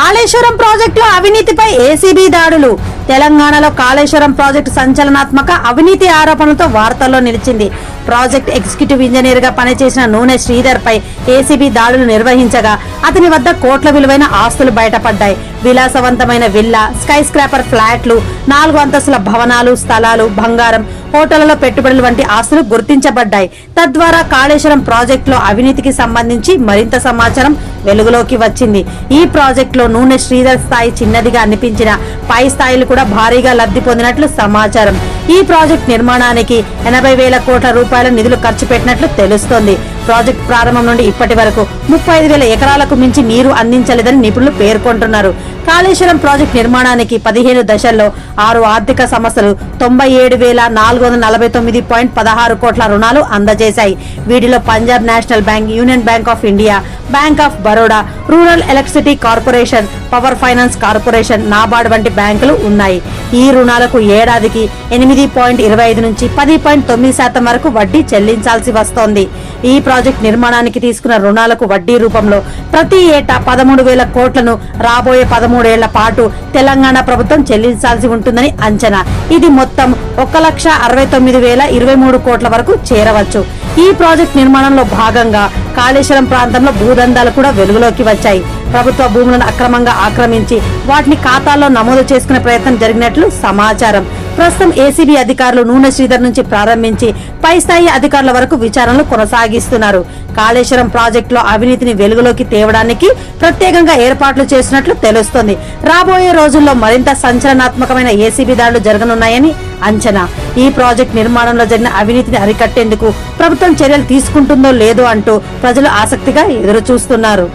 కాళేశ్వరం ప్రాజెక్టులో అవినీతిపై ఏసీబీ దాడులు. తెలంగాణలో కాళేశ్వరం ప్రాజెక్టు సంచలనాత్మక అవినీతి ఆరోపణలతో వార్తల్లో నిలిచింది. ప్రాజెక్ట్ ఎగ్జిక్యూటివ్ ఇంజనీర్గా పనిచేసిన నూనె శ్రీధర్ పై ఏసీబీ దాడులు నిర్వహించగా అతని వద్ద కోట్ల విలువైన ఆస్తులు బయటపడ్డాయి. విలాసవంతమైన విల్లా స్కై స్క్రాపర్ ఫ్లాట్లు నాలుగు అంతస్తుల భవనాలు స్థలాలు బంగారం హోటళ్ళలో పెట్టుబడులు వంటి ఆస్తులు గుర్తించబడ్డాయి. తద్వారా కాళేశ్వరం ప్రాజెక్టులో అవినీతికి సంబంధించి మరింత సమాచారం వెలుగులోకి వచ్చింది. ఈ ప్రాజెక్టులో నూనె శ్రీధర్ స్థాయి చిన్నదిగా అనిపించిన పై స్థాయిలు కూడా భారీగా లబ్ధి పొందినట్లు సమాచారం. ఈ ప్రాజెక్ట్ నిర్మాణానికి ఎనభై వేల కోట్ల రూపాయల నిధులు ఖర్చు పెట్టినట్లు తెలుస్తోంది. ప్రాజెక్ట్ ప్రారంభం నుండి ఇప్పటి వరకు ముప్పై ఐదు వేల ఎకరాలకు మించి నీరు అందించలేదని నిపుణులు పేర్కొంటున్నారు. కాళేశ్వరం ప్రాజెక్ట్ నిర్మాణానికి పదిహేను దశల్లో ఆరు ఆర్థిక సంస్థలు తొంభై ఏడు వేల నాలుగు వందల నలభై తొమ్మిది పాయింట్ పదహారు కోట్ల రుణాలు అందజేశాయి. వీటిలో Punjab national bank union bank of India bank of Baroda rural electricity corporation power finance corporation NABARD వంటి బ్యాంకులు ఉన్నాయి. ఈ రుణాలకు ఏడాదికి ఎనిమిది పాయింట్ ఇరవై ఐదు నుంచి పది పాయింట్ తొమ్మిది శాతం వరకు వడ్డీ చెల్లించాల్సి వస్తోంది. ఈ ప్రాజెక్ట్ నిర్మాణానికి తీసుకున్న రుణాలకు వడ్డీ రూపంలో ప్రతి ఏటా పదమూడు వేల కోట్లను రాబోయే పదమూడేళ్ళ పాటు తెలంగాణ ప్రభుత్వం చెల్లించాల్సి ఉంటుందని అంచనా. ఇది మొత్తం ఒక లక్ష అరవై తొమ్మిది వేల ఇరవై మూడు కోట్ల వరకు చేరవచ్చు. ఈ ప్రాజెక్ట్ నిర్మాణంలో భాగంగా కాళేశ్వరం ప్రాంతంలో భూదందాలు కూడా వెలుగులోకి వచ్చాయి. ప్రభుత్వ భూములను అక్రమంగా ఆక్రమించి వాటిని ఖాతాల్లో నమోదు చేసుకునే ప్రయత్నం జరిగినట్లు సమాచారం. ప్రస్తుతం ఏసీబీ అధికారులు నూనె శ్రీధర్ నుంచి ప్రారంభించి పై స్థాయి అధికారుల వరకు విచారణలు కొనసాగిస్తున్నారు. కాళేశ్వరం ప్రాజెక్టులో అవినీతిని వెలుగులోకి తేవడానికి ప్రత్యేకంగా ఏర్పాట్లు చేసినట్లు తెలుస్తోంది. రాబోయే రోజుల్లో మరింత సంచలనాత్మకమైన ఏసీబీ దాడులు జరగనున్నాయని అంచనా. ఈ ప్రాజెక్ట్ నిర్మాణంలో జరిగిన అవినీతిని అరికట్టేందుకు ప్రభుత్వం చర్యలు తీసుకుంటుందో లేదో అంటూ ప్రజలు ఆసక్తిగా ఎదురుచూస్తున్నారు.